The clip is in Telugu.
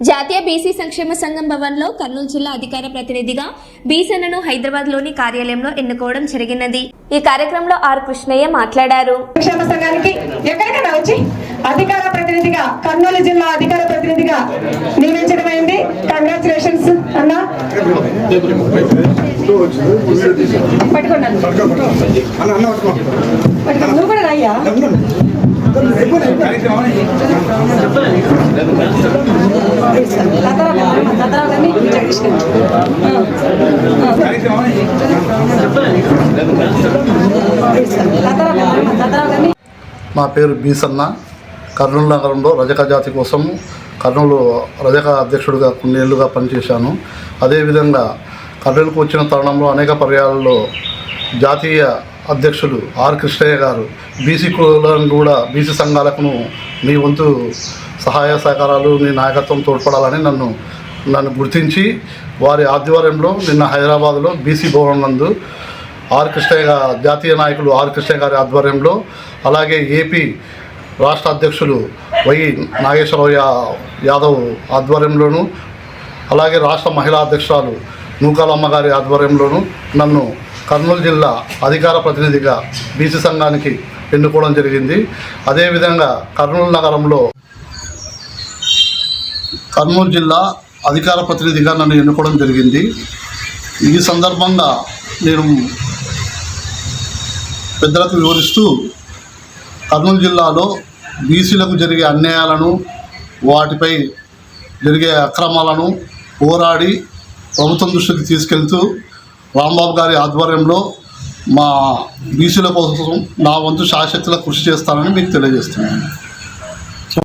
జాతీయ బీసీ సంక్షేమ సంఘం భవన్లో కర్నూలు జిల్లా అధికార ప్రతినిధిగా బీసెన్ను హైదరాబాద్లోని కార్యాలయంలో ఎన్నుకోవడం జరిగినది ఈ కార్యక్రమంలో ఆర్ కృష్ణయ్య మాట్లాడారు సంక్షేమ సంఘానికి ఎక్కడికైనా వచ్చి అధికార ప్రతినిధిగా కర్నూలు జిల్లా అధికార ప్రతినిధిగా నియమించడమైంది కంగ్రాచులేషన్స్ అన్న పట్టుకున్నాను పట్టుకో నువ్వు కూడా రాయ్యా మా నా పేరు బీసన్న. కర్నూలు నగరంలో రజక జాతి కోసం కర్నూలు రజక అధ్యక్షుడిగా కొన్నేళ్ళుగా పనిచేశాను. అదేవిధంగా కర్నూలుకు వచ్చిన తరుణంలో అనేక పర్యాలలో జాతీయ అధ్యక్షులు ఆర్ కృష్ణయ్య గారు బీసీ కులను కూడా బీసీ సంఘాలకు మీ వంతు సహాయ సహకారాలు నీ నాయకత్వం తోడ్పడాలని నన్ను నన్ను గుర్తించి వారి ఆధ్వర్యంలో నిన్న హైదరాబాద్లో బీసీ భవన్ నందు ఆర్ కృష్ణయ్య జాతీయ నాయకులు ఆర్ కృష్ణయ్య గారి ఆధ్వర్యంలో అలాగే ఏపీ రాష్ట్ర అధ్యక్షులు వై నాగేశ్వరరావు యాదవ్ ఆధ్వర్యంలోను అలాగే రాష్ట్ర మహిళా అధ్యక్షురాలు నూకాలమ్మ గారి ఆధ్వర్యంలోను నన్ను కర్నూలు జిల్లా అధికార ప్రతినిధిగా బీసీ సంఘానికి ఎన్నుకోవడం జరిగింది. అదేవిధంగా కర్నూలు నగరంలో కర్నూలు జిల్లా అధికార ప్రతినిధిగా నన్ను ఎన్నుకోవడం జరిగింది. ఈ సందర్భంగా నేను పెద్దలకు వివరిస్తూ కర్నూలు జిల్లాలో బీసీలకు జరిగే అన్యాయాలను వాటిపై జరిగే అక్రమాలను పోరాడి ప్రభుత్వం దృష్టికి తీసుకెళ్తూ రాంబాబు గారి ఆధ్వర్యంలో మా బీసీల కోసం నా వంతు శాశక్తుల కృషి చేస్తానని మీకు తెలియజేస్తున్నాను.